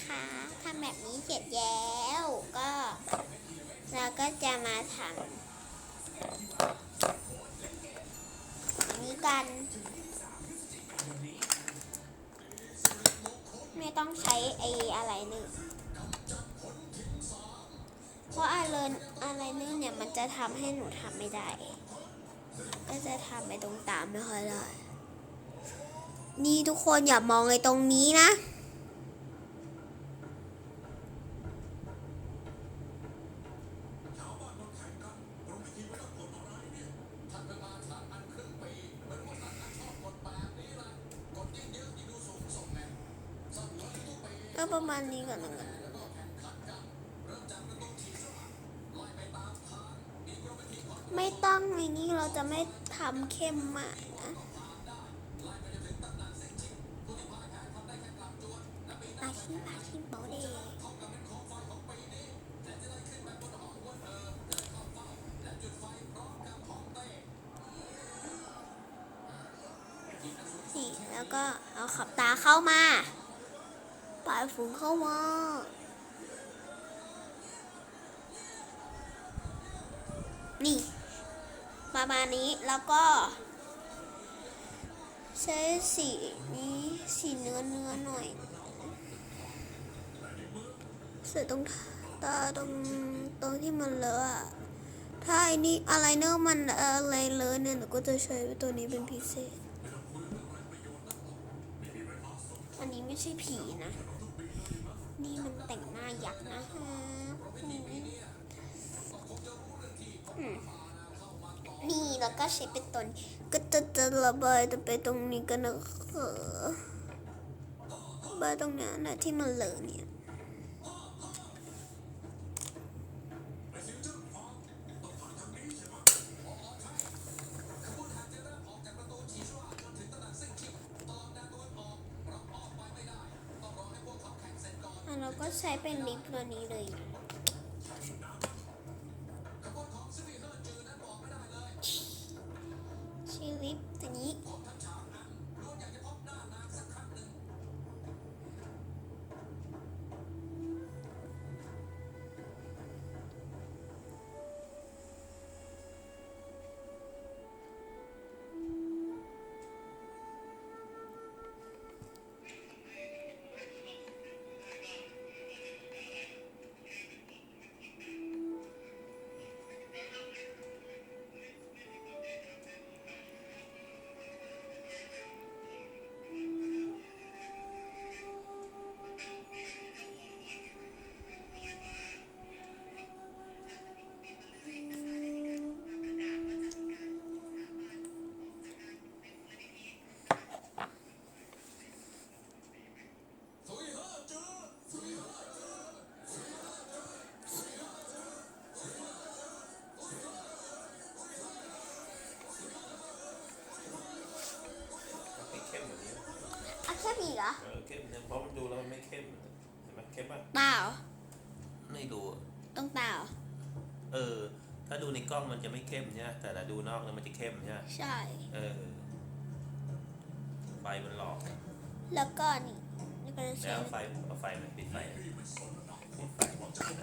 นะคะทำแบบนี้เสร็จแล้วก็เราก็จะมาทำนี้กัน ไม่ต้องใช้ไออะไรนึงเพราะอะไรอะไรนึงเนี่ยมันจะทำให้หนูทำไม่ได้ ก็จะทำไปตรงตามไม่ค่อยได้นี่ทุกคนอย่ามองไอ้ตรงนี้นะ ก็ประมาณนี้ก่อนนะไม่ต้องในนี้เราจะไม่ทำเข้มมากนะอาชีพอาชีพเบาเดนี่แล้วก็เอาขับตาเข้ามา ปลายฝูงเข้ามานี่ประมาณนี้แล้วก็ ใช้สีนี้สีเนื้อเนื้อหน่อยเสร็จตรงตาตรงตรงที่มันเลอะถ้าไอ้นี่อะไรเนอะมันอะไรเลอะเนี่ยหนูก็จะใช้ตัวนี้เป็นพิเศษ อันนี้ไม่ใช่ผีนะ นี่มันแต่งหน้ายักษ์นะฮะนี่แล้วก็ใช้เป็นต้นก็จะจะระบายจะไปตรงนี้กันนะคะระบายตรงนี้นะที่มันเหลอะเนี่ย ใช้เป็นลิปตัวนี้เลย เข้มเห็นไหมเข้มป่ะเปล่าไม่ดูอะต้องเปล่าเออ ถ้าดูในกล้องมันจะไม่เข้มใช่ไหมแต่ละดูนอกแล้วมันจะเข้มใช่ไหมใช่ เออไฟมันหลอกแล้วก็นี่นี่ก็จะใช้แล้วไฟเอาไฟไหมปิดไฟปิดไฟ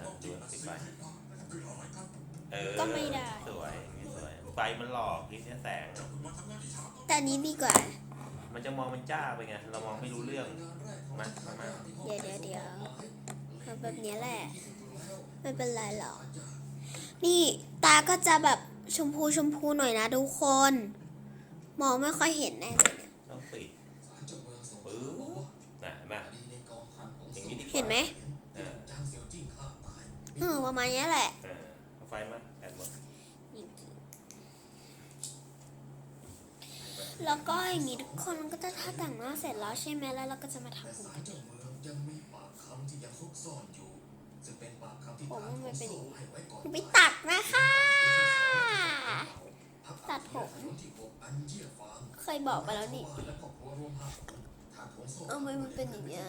อะดูปิดไฟเออก็ไม่ได้สวยอย่างนี้สวยไฟมันหลอกนี่เนี่ยแสงแต่อันนี้ดีกว่า มันจะมองมันจ้าไปไง เรามองไม่รู้เรื่องมามามาเดี๋ยวเดี๋ยวเดี๋ยวเอาแบบเนี้ยแหละ ไม่เป็นไรหรอก นี่ตาก็จะแบบชมพูชมพูหน่อยนะทุกคน มองไม่ค่อยเห็นแน่เลยเนี่ยต้องปิดปื๊บนะเห็นไหมอย่างนี้ดีกว่าเห็นไหมเออเออประมาณเนี้ยแหละ เออเอาไฟมาแอดหมด แล้ว ก็อย่างนี้ทุกคนก็จะถ้าแต่งหน้าเสร็จแล้วใช่ไหมแล้วเราก็จะมาทำผมกันเองยังมีปากคำที่ยังซุกซ่อนอยู่ซึ่งเป็นปากคำที่ผมว่ามันเป็นอย่างนี้ไปตัดนะคะตัดผมเคยบอกไปแล้วนี่และครอบครัวรวมห้าคนทางของโซ่เอาไม่มันเป็นอย่างเงี้ย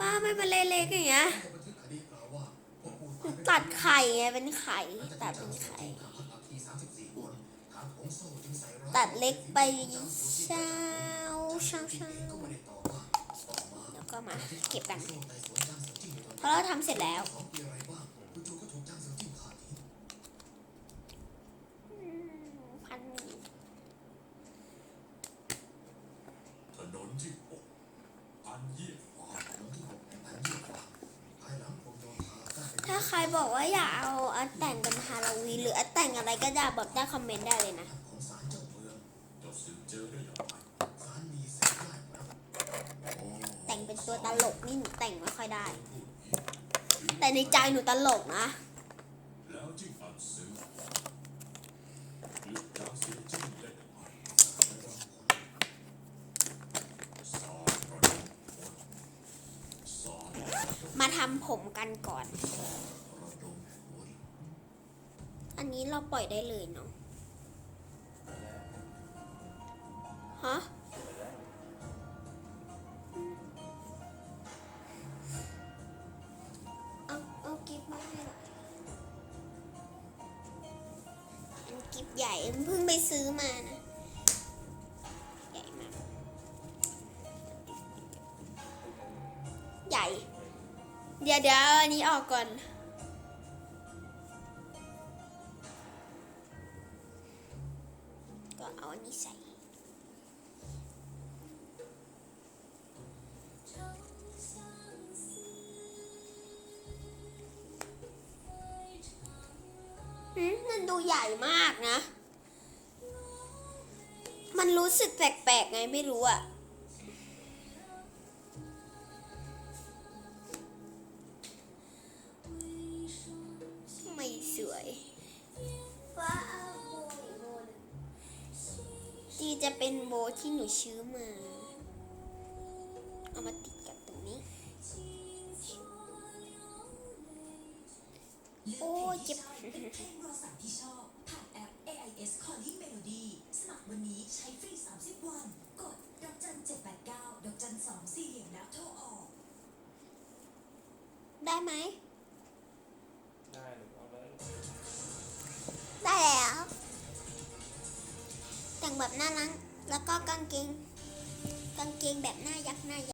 ป้าไม่มาเล็กๆอย่างเงี้ยบันทึกคดีกล่าวว่าพวกผู้หนูตัดไข่ไงเป็นไข่ตัดเป็นไข่ ตัดเล็กไปเช้าเช้าเช้าก็ไม่ได้ตอบว่าแล้วก็มาเก็บกันเสือเพราะเราทำเสร็จแล้วถ้าดหนีอืมพันถนนที่หกอันยี่ถ้าใครบอกว่าอยากเอาอัดแต่งเป็นฮาโลวีนหรืออัดแต่งอะไรก็ได้บอกได้คอมเมนต์ได้เลยนะ เป็นตัวตลกนี่หนูแต่งไม่ค่อยได้ แต่ในใจหนูตลกนะมาทำผมกันก่อน อันนี้เราปล่อยได้เลยเนาะ ฮะ กิฟใหญ่เพิ่งไปซื้อมานะใหญ่มากใหญ่ เดี๋ยวเดี๋ยวเอาอันนี้ออกก่อนก็เอาอันนี้ใส่ หืมมันดูใหญ่มากนะ มันรู้สึกแปลกๆไงไม่รู้อะไม่สวยว่าเอาโบอีกโบหนึ่งดีจะเป็นโบที่หนูซื้อมา เอามาติดกับตรงนี้ โอ้ ยเจ็บเป็นเพลงโทรศัพท์ที่ชอบผ่านแอป AIS Calling Melody สมัครวันนี้ใช้ฟรี 30 วัน กดดอกจัน789ดอกจัน2สี่เหลี่ยมแล้วโทรออก ได้ไหม ได้หรือเอาเลยได้แล้ว แต่งแบบน่ารัก แล้วก็กางเกง กางเกงแบบหน้ายักษ์หน้ายักษ์